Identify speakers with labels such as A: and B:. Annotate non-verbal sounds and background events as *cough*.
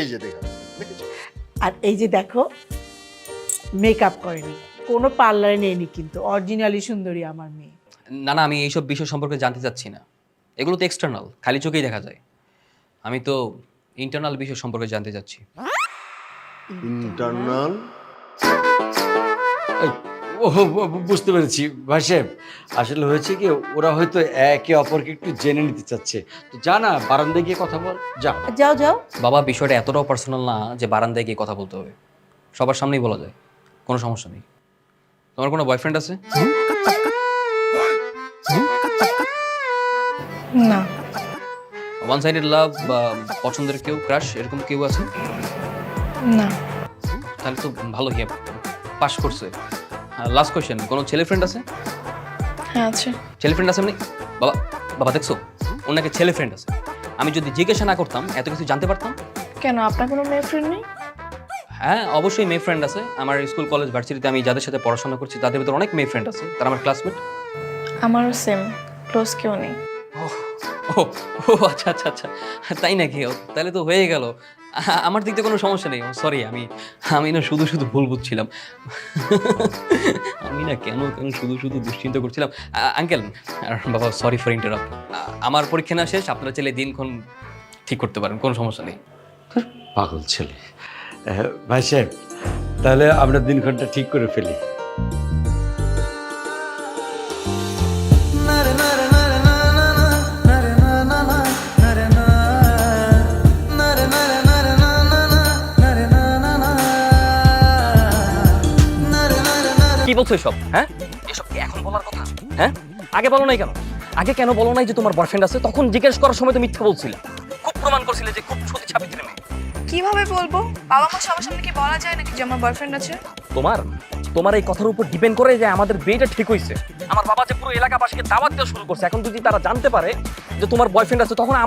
A: এই যে দেখো?
B: আর এই যে দেখো মেকআপ করেনি কোনো পার্লারে নেয়নি কিন্তু অরিজিনালি সুন্দরী আমার মেয়ে।
C: না না আমি এইসব বিষয় সম্পর্কে জানতে চাচ্ছি না। এগুলো তো এক্সটার্নাল খালি চোখেই দেখা যায়। আমি তো ইন্টারনাল বিষয় সম্পর্কে জানতে চাচ্ছি।
A: ইন্টারনাল
D: ও বুঝতে পেরেছি। ভাই সাহেব আসলে হয়েছে কি ওরা হয়তো একে অপরকে একটু জেনে নিতে চাচ্ছে। তো যা না বারান্দায় গিয়ে কথা বল। যা।
B: যাও যাও।
C: বাবা বিষয়টা এতটাও পার্সোনাল না যে বারান্দায় গিয়ে কথা বলতে হবে। সবার সামনেই বলা যায়। কোনো সমস্যা নেই। তোমার কোনো বয়ফ্রেন্ড আছে?
E: না।
C: ওয়ান সাইডেড লাভ বা পছন্দের কেউ ক্রাশ এরকম কেউ আছে?
E: না।
C: তাহলে তো ভালো হিয়া পাস করছে। লাস্ট কোয়েশ্চেন কোনো ছেলে ফ্রেন্ড আছে?
E: হ্যাঁ আছে।
C: ছেলে ফ্রেন্ড আছে এমনি? বাবা বাবা দেখছ? ওনাকে ছেলে ফ্রেন্ড আছে। আমি যদি জিজ্ঞাসা না করতাম এত কিছু জানতে পারতাম?
E: কেন আপনার কোনো মেয়ে ফ্রেন্ড নেই?
C: হ্যাঁ অবশ্যই মেয়ে ফ্রেন্ড আছে। আমার স্কুল কলেজ ভার্সিটিতে আমি যাদের সাথে পড়াশোনা করছি তাদের ভিতরে অনেক মেয়ে ফ্রেন্ড আছে। তারা আমার ক্লাসমেট
E: আমারও সেম ক্লোজ কেউ নেই।
C: ও ও আচ্ছা আচ্ছা আচ্ছা। তাই নাকি? তাহলে তো হয়ে গেল। *laughs* আমার দিক থেকে কোনো সমস্যা নেই। সরি আমি আমি না শুধু শুধু ভুল বুঝছিলাম। আমি না কেন কেন শুধু শুধু দুশ্চিন্তা করছিলাম। আঙ্কেল বাবা সরি ফর ইন্টারাপ্ট আমার পরীক্ষা না শেষ, আপনারা চাইলে দিনক্ষণ ঠিক করতে পারেন, কোনো সমস্যা নেই।
D: পাগল ছেলে। ভাই সাহেব, তাহলে আমরা দিনক্ষণটা ঠিক করে ফেলি।
C: বলছো এসব? হ্যাঁ? এসব কি এখন বলার কথা? হ্যাঁ? আগে বলো নাই কেন? আগে কেন বলো নাই যে তোমার বয়ফ্রেন্ড আছে? তখন জিজ্ঞেস করার সময় তো মিথ্যা বলছিলে। খুব প্রমাণ করছিলে যে খুব সতী সাবিত্রী মেয়ে।
E: কীভাবে বলব? বাবা মা সবার সামনে কি বলা যায় নাকি যে আমার বয়ফ্রেন্ড আছে?
C: তোমার তোমার এই কথার উপর ডিপেন্ড করে যে আমাদের বিয়েটা ঠিক হয়েছে আমার বাবা যে পুরো এলাকাবাসীকে দাওয়াত দেওয়া শুরু করছে এখন যদি তারা জানতে পারে যে তোমার বয়ফ্রেন্ড আছে তখন আমার